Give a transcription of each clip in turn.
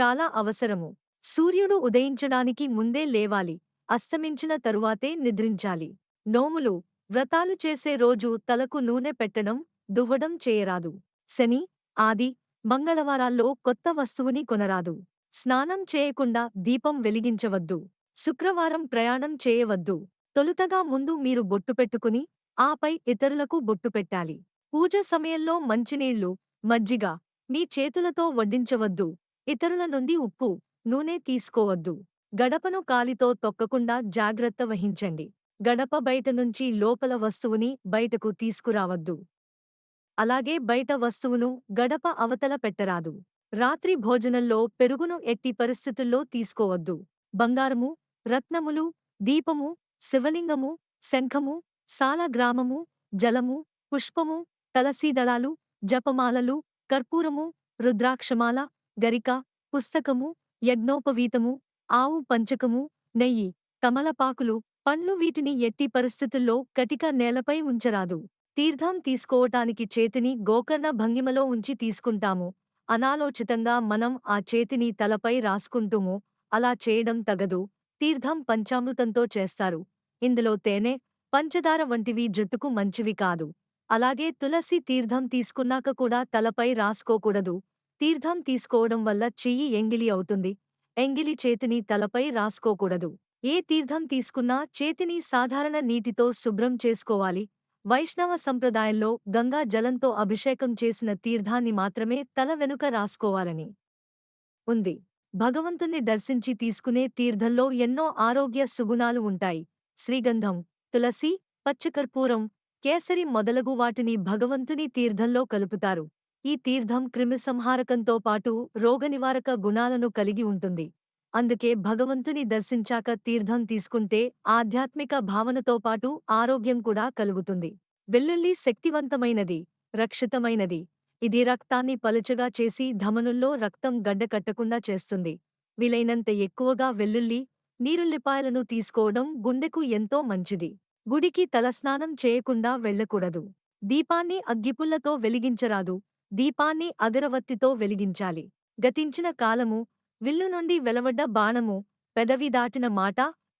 చాలా అవసరము. సూర్యుడు ఉదయించడానికి ముందే లేవాలి. అస్తమించిన తరువాతే నిద్రించాలి. నోములు వ్రతాలు చేసే రోజు తలకు నూనె పెట్టడం దువ్వడం చేయరాదు. శని ఆది మంగళవారాల్లో కొత్త వస్తువుని కొనరాదు. స్నానం చేయకుండా దీపం వెలిగించవద్దు. శుక్రవారం ప్రయాణం చేయవద్దు. తొలుతగా ముందు మీరు బొట్టు పెట్టుకుని ఆపై ఇతరులకు బొట్టు పెట్టాలి. పూజ సమయంలో మంచినీళ్ళు మజ్జిగ మీ చేతులతో వడ్డించవద్దు. ఇతరుల నుండి ఉప్పు నూనె తీసుకోవద్దు. గడపను కాలితో తొక్కకుండా జాగ్రత్త వహించండి. గడప బయట నుంచి లోపల వస్తువుని బయటకు తీసుకురావద్దు. అలాగే బయట వస్తువును గడప అవతల పెట్టరాదు. రాత్రి భోజనంలో పెరుగును ఎట్టి పరిస్థితుల్లో తీసుకోవద్దు. బంగారము రత్నములు దీపము శివలింగము శంఖము సాలగ్రామము జలము పుష్పము తలసీదళాలు జపమాలలు కర్పూరము రుద్రాక్షమాల గరిక పుస్తకము యజ్ఞోపవీతము ఆవు పంచకము నెయ్యి తమలపాకులు పండ్లు వీటిని ఎట్టి పరిస్థితుల్లో కటిక నేలపై ఉంచరాదు. తీర్థం తీసుకోవటానికి చేతిని గోకర్ణ భంగిమలో ఉంచి తీసుకుంటాము. అనాలోచితంగా మనం ఆ చేతిని తలపై రాసుకుంటూము. అలా చేయడం తగదు. తీర్థం పంచామృతంతో చేస్తారు. ఇందులో తేనె పంచదార వంటివి జుట్టుకు మంచివి కాదు. అలాగే తులసి తీర్థం తీసుకున్నాక కూడా తలపై రాసుకోకూడదు. తీర్థం తీసుకోవడం వల్ల చెయ్యి ఎంగిలి అవుతుంది. ఎంగిలి చేతిని తలపై రాసుకోకూడదు. ఏ తీర్థం తీసుకున్నా చేతిని సాధారణ నీటితో శుభ్రం చేసుకోవాలి. వైష్ణవ సంప్రదాయంలో గంగా జలంతో అభిషేకం చేసిన తీర్థాన్ని మాత్రమే తల వెనుక రాసుకోవాలని ఉంది. భగవంతుణ్ణి దర్శించి తీసుకునే తీర్థంలో ఎన్నో ఆరోగ్య సుగుణాలు ఉంటాయి. శ్రీగంధం తులసి పచ్చకర్పూరం కేసరి మొదలగు వాటిని భగవంతుని తీర్థంలో కలుపుతారు. ఈ తీర్థం క్రిమిసంహారకంతో పాటు రోగనివారక గుణాలను కలిగి ఉంటుంది. అందుకే భగవంతుని దర్శించాక తీర్థం తీసుకుంటే ఆధ్యాత్మిక భావనతో పాటు ఆరోగ్యం కూడా కలుగుతుంది. వెల్లుల్లి శక్తివంతమైనది రక్షితమైనది. ఇది రక్తాన్ని పలుచగా చేసి ధమనుల్లో రక్తం గడ్డకట్టకుండా చేస్తుంది. వీలైనంత ఎక్కువగా వెల్లుల్లి నీరుల్లిపాయలను తీసుకోవడం గుండెకు ఎంతో మంచిది. గుడికి తలస్నానం చేయకుండా వెళ్ళకూడదు దీపాన్ని అగ్గిపుల్లతో వెలిగించరాదు. దీపాన్ని అగరవత్తితో వెలిగించాలి. గతించిన కాలము విల్లు నుండి వెలవడ్డ బాణము పెదవి దాటిన మాట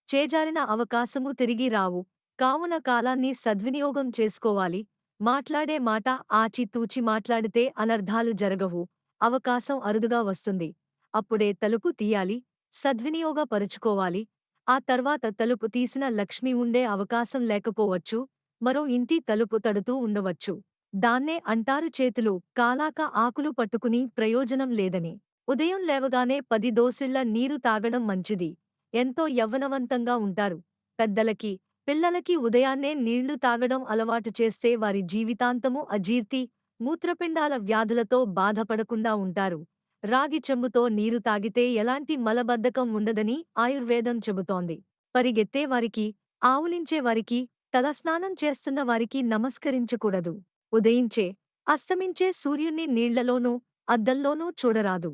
చేజారిన అవకాశము తిరిగి రావు. కావున కాలాన్ని సద్వినియోగం చేసుకోవాలి. మాట్లాడే మాట ఆచితూచి మాట్లాడితే అనర్ధాలు జరగవు. అవకాశం అరుదుగా వస్తుంది. అప్పుడే తలుపు తీయాలి. సద్వినియోగపరుచుకోవాలి. ఆ తర్వాత తలుపు తీసిన లక్ష్మి ఉండే అవకాశం లేకపోవచ్చు. మరో ఇంటి తలుపు తడుతూ ఉండవచ్చు. దాన్నే అంటారు చేతులు కాలాక ఆకులు పట్టుకుని ప్రయోజనం లేదని. ఉదయం లేవగానే పది దోసిళ్ళ నీరు తాగడం మంచిది. ఎంతో యవ్వనవంతంగా ఉంటారు. పెద్దలకి పిల్లలకి ఉదయాన్నే నీళ్ళు తాగడం అలవాటు చేస్తే వారి జీవితాంతము అజీర్తి మూత్రపిండాల వ్యాధులతో బాధపడకుండా ఉంటారు. రాగి చెంబుతో నీరు తాగితే ఎలాంటి మలబద్ధకం ఉండదని ఆయుర్వేదం చెబుతోంది. పరిగెత్తేవారికి ఆవులించేవారికి తలస్నానం చేస్తున్న వారికి నమస్కరించకూడదు. ఉదయించే అస్తమించే సూర్యుణ్ణి నీళ్ళలోనూ అద్దంలోనూ చూడరాదు.